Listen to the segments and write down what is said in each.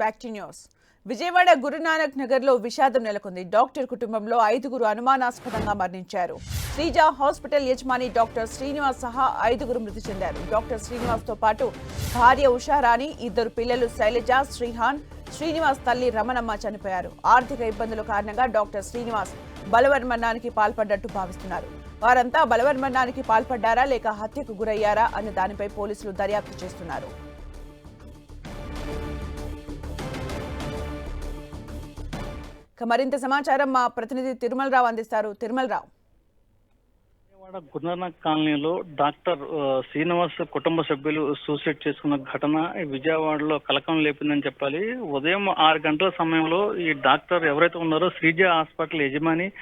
Back to news Vijayawada Guru Nanak నగర్లో విషాదం నెలకొంది. డాక్టర్ కుటుంబంలో ఐదుగురు అనుమానాస్పదంగా మరణించారు. శ్రీజ హాస్పిటల్ యజమాని డాక్టర్ శ్రీనివాస్ సహా ఐదుగురు మృతి చెందారు. డాక్టర్ శ్రీనివాస్తో పాటు భార్య ఉషారాణి ఇద్దరు పిల్లలు శైలజ శ్రీహాన్ శ్రీనివాస్ తల్లి రమణమ్మ చనిపోయారు. ఆర్థిక ఇబ్బందుల కారణంగా డాక్టర్ శ్రీనివాస్ బలవన్మరణానికి పాల్పడ్డట్టు భావిస్తున్నారు. వారంతా బలవన్మరణానికి పాల్పడ్డారా లేక హత్యకు గురయ్యారా అనే దానిపై పోలీసులు దర్యాప్తు చేస్తున్నారు. మరింత సమాచారం మా ప్రతినిధి తిరుమలరావు అందిస్తారు. తిరుమలరావు. విజయవాడ గురునానక్ కాలనీలో డాక్టర్ శ్రీనివాస్ కుటుంబ సభ్యులు సూసైడ్ చేసుకున్న ఘటన విజయవాడలో కలకం లేపిందని చెప్పాలి. ఉదయం ఆరు గంటల సమయంలో ఈ డాక్టర్ ఎవరైతే ఉన్నారో శ్రీజ హాస్పిటల్ యజమాని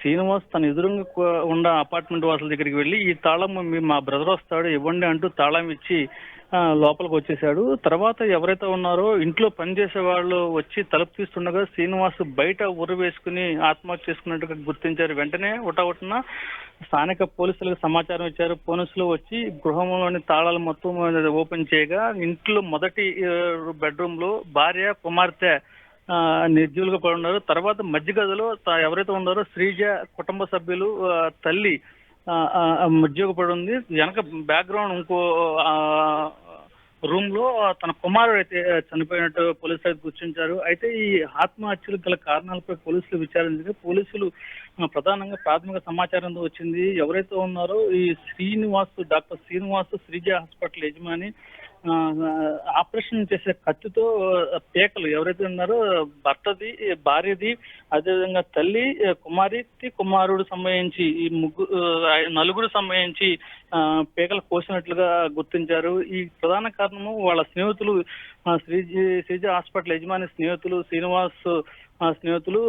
శ్రీనివాస్ తన ఎదురుగా ఉన్న అపార్ట్మెంట్ వాసుల దగ్గరికి వెళ్ళి ఈ తాళం మీ మా బ్రదర్ వస్తాడు ఇవ్వండి అంటూ తాళం ఇచ్చి లోపలికి వచ్చేసాడు తర్వాత ఎవరైతే ఉన్నారో ఇంట్లో పనిచేసే వాళ్ళు వచ్చి తలుపు తీస్తుండగా శ్రీనివాస్ బయట ఉరి వేసుకుని ఆత్మహత్య చేసుకున్నట్టుగా గుర్తించారు. వెంటనే ఉటవుటున స్థానిక పోలీసులకు సమాచారం ఇచ్చారు. పోలీసులు వచ్చి గృహంలోని తాళాలు మొత్తం ఓపెన్ చేయగా ఇంట్లో మొదటి బెడ్రూమ్లో భార్య కుమార్తె నిర్జీవులుగా పడి ఉన్నారు. తర్వాత మధ్య గదిలో ఎవరైతే ఉన్నారో శ్రీజ కుటుంబ సభ్యులు తల్లి ఆ, పడి ఉంది. వెనక బ్యాక్గ్రౌండ్ ఇంకో రూమ్లో తన కుమారుడు అయితే చనిపోయినట్టు పోలీసులు అయితే గుర్తించారు. అయితే ఈ ఆత్మహత్యలు గల కారణాలపై పోలీసులు విచారించగా పోలీసులు ప్రధానంగా ప్రాథమిక సమాచారం వచ్చింది. ఎవరైతే ఉన్నారో ఈ శ్రీనివాస్ డాక్టర్ శ్రీనివాస్ శ్రీజ హాస్పిటల్ యజమాని ఆపరేషన్ చేసే ఖర్చుతో పేకలు ఎవరైతే ఉన్నారో భర్తది భార్యది అదేవిధంగా తల్లి కుమారి కుమారుడు సంబంధించి ఈ ముగ్గురు నలుగురు సంబంధించి పేకలు కోసినట్లుగా గుర్తించారు. ఈ ప్రధాన కారణము వాళ్ళ స్నేహితులు ఆ, శ్రీజీ శ్రీజ హాస్పిటల్ యజమాని స్నేహితులు శ్రీనివాస్ ఆ స్నేహితులు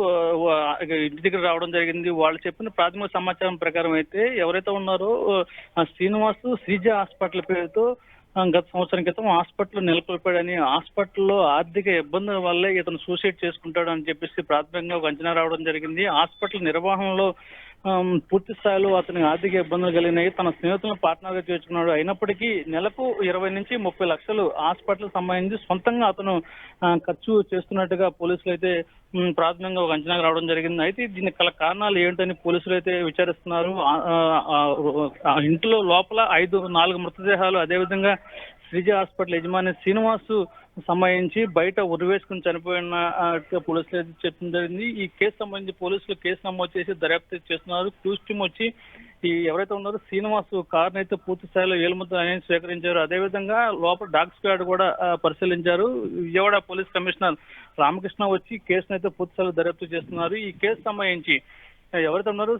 ఇంటి దగ్గర రావడం జరిగింది. వాళ్ళు చెప్పిన ప్రాథమిక సమాచారం ప్రకారం అయితే ఎవరైతే ఉన్నారో శ్రీనివాస్ శ్రీజ హాస్పిటల్ పేరుతో గత సంవత్సరం క్రితం హాస్పిటల్ నెలకొల్పాడని హాస్పిటల్లో ఆర్థిక ఇబ్బందుల వల్లే ఇతను సూసైడ్ చేసుకుంటాడు అని చెప్పేసి ప్రాథమికంగా ఒక అంచనా రావడం జరిగింది. హాస్పిటల్ నిర్వహణలో పూర్తి స్థాయిలో అతనికి ఆర్థిక ఇబ్బందులు కలిగినాయి. తన స్నేహితులను పార్ట్నర్గా చేర్చుకున్నాడు. అయినప్పటికీ నెలకు ఇరవై నుంచి ముప్పై లక్షలు హాస్పిటల్ సంబంధించి సొంతంగా అతను ఖర్చు చేస్తున్నట్టుగా పోలీసులు అయితే ప్రాథమికంగా ఒక అంచనా రావడం జరిగింది. అయితే దీనికి గల కారణాలు ఏంటని పోలీసులు అయితే విచారిస్తున్నారు. ఇంట్లో లోపల ఐదు నాలుగు మృతదేహాలు అదేవిధంగా శ్రీజ హాస్పిటల్ యజమాని శ్రీనివాస్ సంబంధించి బయట ఉరివేసుకుని చనిపోయిన పోలీసులు అయితే చెప్పడం జరిగింది. ఈ కేసు సంబంధించి పోలీసులు కేసు నమోదు చేసి దర్యాప్తు చేస్తున్నారు. క్లూస్ టీమ్ వచ్చి ఈ ఎవరైతే ఉన్నారో శ్రీనివాస్ కారుని అయితే పూర్తి స్థాయిలో ఏలుముద్ర అనేది స్వీకరించారు. అదేవిధంగా లోపల డాగ్ స్క్వాడ్ కూడా పరిశీలించారు. విజయవాడ పోలీస్ కమిషనర్ రామకృష్ణ వచ్చి కేసును అయితే పూర్తి స్థాయిలో దర్యాప్తు చేస్తున్నారు. ఈ కేసు సంబంధించి ఎవరైతే ఉన్నారో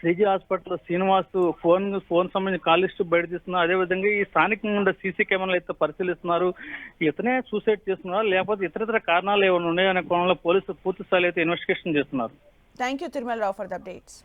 Sreeji hospital Srinivas phone phone సంబంధించి కాల్ లిస్ట్ బయట తీస్తున్నారు. అదేవిధంగా ఈ స్థానికంగా ఉండే సీసీ కెమెరాలు అయితే పరిశీలిస్తున్నారు. ఇతనే సూసైడ్ చేస్తున్నారు. లేకపోతే ఇతరితర కారణాలు ఏమైనా ఉన్నాయనే కోణంలో పోలీసులు పూర్తి స్థాయిలో అయితే ఇన్వెస్టిగేషన్ చేస్తున్నారు. Thank you Tirumala Rao for the updates